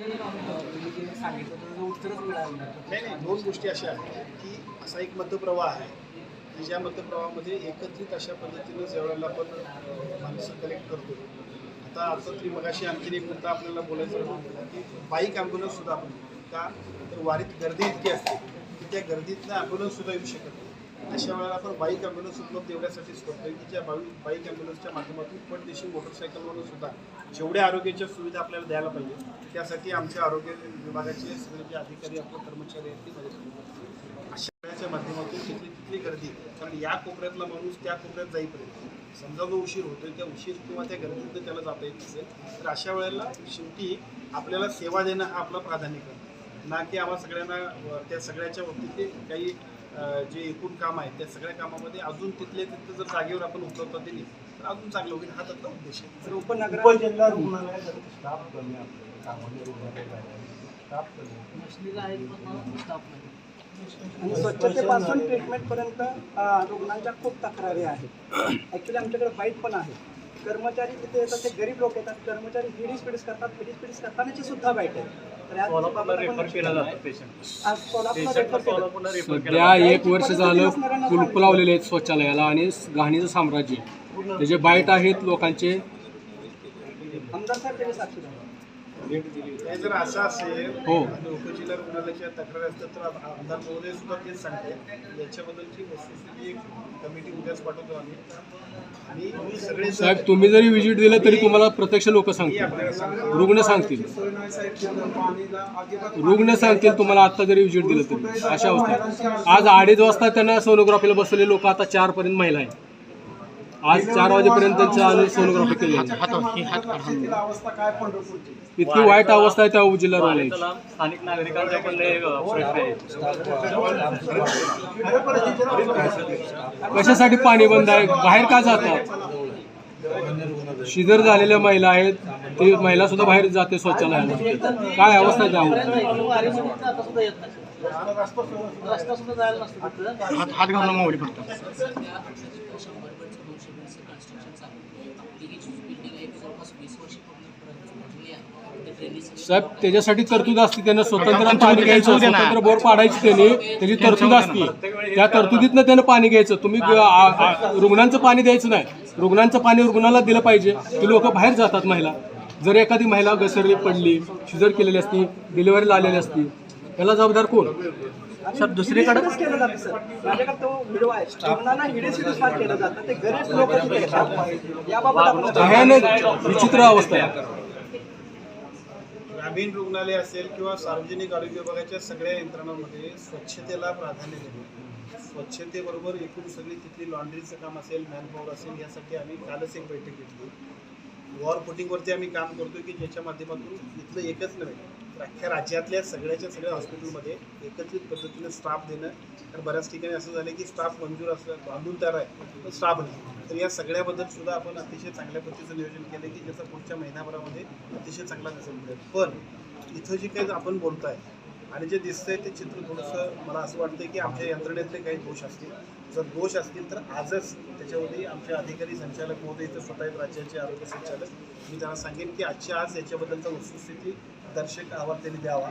नाही. नाही दोन गोष्टी अशा आहेत की असा एक मतप्रवाह आहे की ज्या मतप्रवाहामध्ये एकत्रित अशा पद्धतीनं ज्यावेळेला आपण माणसं कलेक्ट करतो. आता आता तरी मगाशी आणखीन एक मुद्दा आपल्याला बोलायचं की बाईक ॲम्ब्युलन्स सुद्धा आपण का? तर वारीत गर्दी इतकी असते की त्या गर्दीतनं ॲम्ब्युलन्स सुद्धा येऊ शकत नाही. अशा वेळेला आपण बाईक ॲम्ब्युलन्स उपलब्ध एवढ्यासाठीच करतोय की ज्या बाई बाईक ॲम्ब्युलन्सच्या माध्यमातून पटदेशी मोटरसायकलवरून सुद्धा जेवढ्या आरोग्याच्या सुविधा आपल्याला द्यायला पाहिजे त्यासाठी आमच्या आरोग्य विभागाचे सगळे जे अधिकारी आपले कर्मचारी आहेत ते मदत अशा वेळाच्या माध्यमातून तिथली तिथली गर्दी कारण या कोपऱ्यातला माणूस त्या कोपऱ्यात जाईपर्यंत समजा जो उशीर होतोय त्या उशीर किंवा त्या गर्दीमध्ये त्याला जाता येत नसेल तर अशा वेळेला शेवटी आपल्याला सेवा देणं हा आपला प्राधान्यक्रम ना की आम्हा सगळ्यांना त्या सगळ्याच्या बाबतीत काही जे एकूण काम आहे त्या सगळ्या कामामध्ये अजून तिथले तिथं जर जागेवर आपण उपलब्धता दिली तर अजून चांगलं होईल. हा त्यातला उद्देश आहे. उपनगर उपजिल्हा रुग्णालयात स्टाफ कमी. आणि स्वच्छतेपासून ट्रीटमेंटपर्यंत रुग्णांच्या खूप तक्रारी आहेत. ॲक्च्युली आमच्याकडे वाईट पण आहे. कर्मचारी तिथे येतात ते गरीब लोक येतात. कर्मचारी हिडीस पिडीस करतात हिडीस पिडीस करतानाची सुद्धा वाईट आहे. सोलापूरला रेफर केलं. सध्या एक वर्ष झालं कुलप लावलेले आहेत शौचालयाला आणि घाणीचं साम्राज्य. त्याचे बाईट आहेत लोकांचे. आमदार साहेब त्याची साक्षी द्या. हे जर असं असेल हो. आणि उपजिल्हा रुग्णालयाच्या तक्रारी असतात तर आमदार महोदय सुद्धा तेच सांगते याच्याबद्दलची वस्तुस्थिती एक कमिटी उद्याच पाठवतो आम्ही. आणि सगळे जर- साहेब तुम्ही जरी व्हिजिट दिलं तरी तुम्हाला प्रत्यक्ष लोक सांगतील. रुग्ण सांगतील. रुग्ण सांगतील तुम्हाला आता जरी व्हिजिट दिलं तरी. अशा अवस्था. आज अडीच वाजता त्यांना सोनोग्राफीला बसलेले लोक आता चार पर्यंत महिला आहेत. आज चार वाजेपर्यंत त्यांच्या सोनोग्राफी केली इतकी वाईट अवस्था आहे त्या उपजिल्हा रुग्णालयाची वारीतला स्थानिक पण कशासाठी पाणी बंद आहे बाहेर का जातात शिजर झालेल्या महिला आहेत ती महिला सुद्धा बाहेर जाते शौचालयाला काय अवस्था आहे हात हात घालून मावली फक्त. साहेब त्याच्यासाठी तरतूद असते त्यांना स्वतंत्र पाणी घ्यायचं स्वतंत्र बोर पाडायची त्यांनी त्याची तरतूद असते. त्या तरतुदीतनं त्यानं पाणी घ्यायचं. तुम्ही रुग्णांचं पाणी द्यायचं नाही. रुग्णांचं पाणी रुग्णाला दिलं पाहिजे. ती लोक बाहेर जातात महिला. जर एखादी महिला घसरली पडली शिजर केलेली असती डिलिव्हरीला आलेली असती याला जबाबदार कोण? सर दुसरीकडे? केलं जातं सर. माझ्याकडे तो व्हिडिओ आहे. रुग्णांना हिडीस हिडीस फार केलं जातं. ते गरीब लोक तिथे येतात. याबाबत आपण भयानक विचित्र अवस्था आहे. ग्रामीण रुग्णालय असेल किंवा सार्वजनिक आरोग्य विभागाच्या सगळ्या यंत्रणांमध्ये स्वच्छतेला प्राधान्य देणे. स्वच्छतेबरोबर एकूण सगळी तिथली लॉन्ड्रीचं काम असेल मॅनपॉवर असेल यासाठी आम्ही कालच एक बैठक घेतली. वॉर फुटिंगवरती आम्ही काम करतो की ज्याच्या माध्यमातून इथलं एकच नव्हे अख्ख्या राज्यातल्या सगळ्याच्या सगळ्या हॉस्पिटलमध्ये एकत्रित पद्धतीने स्टाफ देणं. तर बऱ्याच ठिकाणी असं झालं की स्टाफ मंजूर असलं बांधून तयार आहे पण स्टाफ नाही. तर या सगळ्याबद्दल सुद्धा आपण अतिशय चांगल्या पद्धतीचं नियोजन केलं की ज्याचा पुढच्या महिन्याभरामध्ये अतिशय चांगला दिसून मिळेल. पण इथं जे काही आपण बोलताय आणि जे दिसतंय ते चित्र थोडंसं मला असं वाटतंय की आमच्या यंत्रणेतले काही दोष असतील. जर दोष असतील तर आजच त्याच्यामध्ये आमचे अधिकारी संचालक महोदय इथं स्वतः राज्याचे आरोग्य संचालक. मी त्यांना सांगेन की आजच्या आज याच्याबद्दलचा वस्तुस्थिती दर्शक अहवाल त्यांनी द्यावा.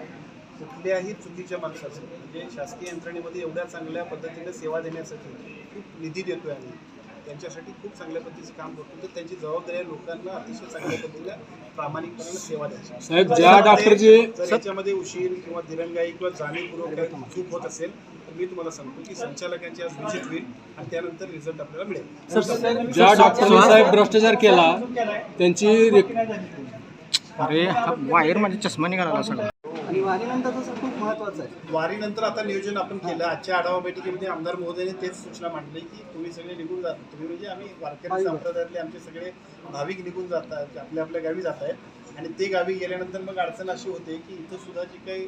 कुठल्याही चुकीच्या माणसाचं म्हणजे शासकीय यंत्रणेमध्ये एवढ्या चांगल्या पद्धतीने सेवा देण्यासाठी खूप निधी देतोय आम्ही. त्यांच्यासाठी खूप चांगल्या पद्धतीचं काम करतो तर त्यांची जबाबदारी आहे लोकांना अतिशय चांगल्या पद्धतीने प्रामाणिकपणाने सेवा द्यायची. साहेब ज्या डॉक्टरचे जर याच्यामध्ये उशीर किंवा दिरंगाई किंवा जाणीवपूर्वक काही चूक होत असेल तर मी तुम्हाला सांगतो की संचालकांची आज व्हिजिट होईल आणि त्यानंतर रिझल्ट आपल्याला मिळेल. ज्या डॉक्टरने साहेब भ्रष्टाचार केला त्यांची अरे वायर म्हणजे चष्मा निघाला सगळं. आणि वारीनंतरचं सर खूप महत्वाचं आहे. वारीनंतर आता नियोजन आपण केलं. आजच्या आढावा बैठकीमध्ये आमदार महोदयाने तेच सूचना मांडली की तुम्ही सगळे निघून जात. तुम्ही म्हणजे आम्ही वारकरी संप्रदायातले आमचे सगळे भाविक निघून जातात आपल्या आपल्या गावी जात आहेत. आणि ते गावी गेल्यानंतर मग अडचण अशी होते की इथं सुद्धा जी काही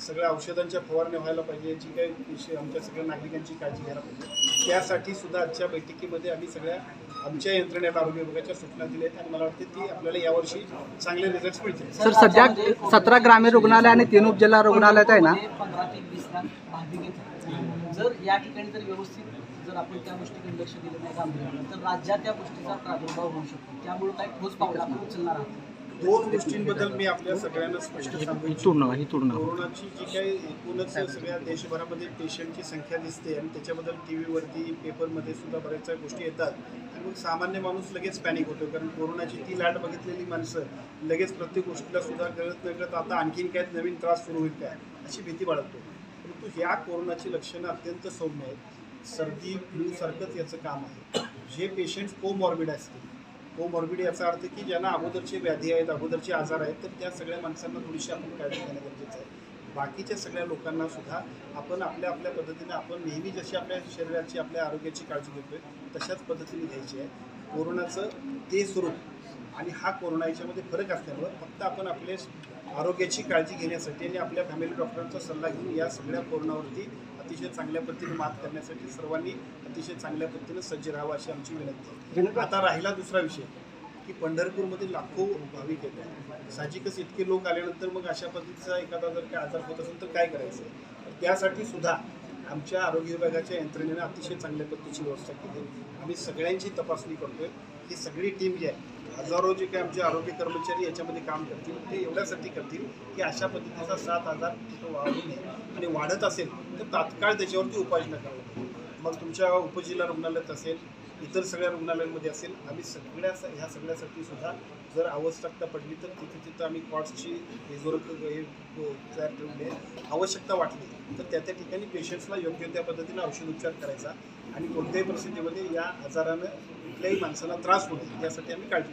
सगळ्या औषधांच्या फवारण्या व्हायला पाहिजे जी काही विषय आमच्या सगळ्या नागरिकांची काळजी घ्यायला पाहिजे त्यासाठी सुद्धा आजच्या बैठकीमध्ये आम्ही सगळ्या आमच्या यंत्रणेला आरोग्य विभागाच्या सूचना दिल्या आहेत आणि मला वाटते ती आपल्याला यावर्षी चांगले रिझल्ट मिळतील. सर सध्या सतरा ग्रामीण रुग्णालय आणि तीन उपजिल्हा रुग्णालयात आहे ना? पंधरा ते वीस लाख जर या ठिकाणी जर व्यवस्थित जर आपण त्या गोष्टीकडे लक्ष दिलं नाही तर राज्यात त्या गोष्टीचा प्रादुर्भाव होऊ शकतो. त्यामुळे काही ठोस पावलं आपण उचलणार आहोत. दोन गोष्टींबद्दल मी आपल्या सगळ्यांना स्पष्ट सांगू इच्छितो. कोरोनाची जी काही एकूणच सगळ्या देशभरामध्ये पेशंटची संख्या दिसते आणि त्याच्याबद्दल टी व्हीवरती पेपरमध्ये सुद्धा बऱ्याच गोष्टी येतात. आणि मग सामान्य माणूस लगेच पॅनिक होतो कारण कोरोनाची ती लाट बघितलेली माणसं लगेच प्रत्येक गोष्टीला सुद्धा कळत न कळत आता आणखीन काय नवीन त्रास सुरू होईल काय अशी भीती बाळगतो. परंतु ह्या कोरोनाची लक्षणं अत्यंत सौम्य आहेत. सर्दी फ्लूसारखंच याचं काम आहे. जे पेशंट्स कोमॉर्बिड असतील कोमॉर्बिड याचा अर्थ की ज्यांना अगोदरचे व्याधी आहेत अगोदरचे आजार आहेत तर त्या सगळ्या माणसांना थोडीशी आपण काळजी घेणं गरजेचं आहे. बाकीच्या सगळ्या लोकांना सुद्धा आपण आपल्या आपल्या पद्धतीने आपण नेहमी जशी आपल्या शरीराची आपल्या आरोग्याची काळजी घेतोय तशाच पद्धतीने घ्यायची आहे. कोरोनाचं ते स्वरूप आणि हा कोरोना याच्यामध्ये फरक असल्यामुळं फक्त आपण आपल्या आरोग्याची काळजी घेण्यासाठी आणि आपल्या फॅमिली डॉक्टरांचा सल्ला घेऊन या सगळ्या कोरोनावरती अतिशय चांगल्या पद्धतीने मात करण्यासाठी सर्वांनी अतिशय चांगल्या पद्धतीने सज्ज राहावं अशी आमची विनंती आहे. आता राहिला दुसरा विषय की पंढरपूरमध्ये लाखो भाविक येतात साहजिकच इतके लोक आल्यानंतर मग अशा पद्धतीचा एखादा जर काय आजार होत असेल तर काय करायचं? तर त्यासाठी सुद्धा आमच्या आरोग्य विभागाच्या यंत्रणेने अतिशय चांगल्या पद्धतीची व्यवस्था केली आम्ही सगळ्यांची तपासणी करतोय. ही सगळी टीम जी आहे हजारो जे काय आमचे आरोग्य कर्मचारी याच्यामध्ये काम करतील ते एवढ्यासाठी करतील की अशा पद्धतीचा सात आजार तिथं वाढू नये. आणि वाढत असेल तर तात्काळ त्याच्यावरती उपाययोजना करावी मग तुमच्या उपजिल्हा रुग्णालयात असेल इतर सगळ्या रुग्णालयांमध्ये असेल आम्ही सगळ्या ह्या सगळ्यासाठी सुद्धा जर आवश्यकता पडली तर तिथे तिथं आम्ही कॉट्सची रिझोर्व हे तयार ठेवले. आवश्यकता वाटली तर त्या त्या ठिकाणी पेशंट्सला योग्य त्या पद्धतीने औषधोपचार करायचा. आणि कोणत्याही परिस्थितीमध्ये या आजारानं कुठल्याही माणसाला त्रास होईल यासाठी आम्ही काळजी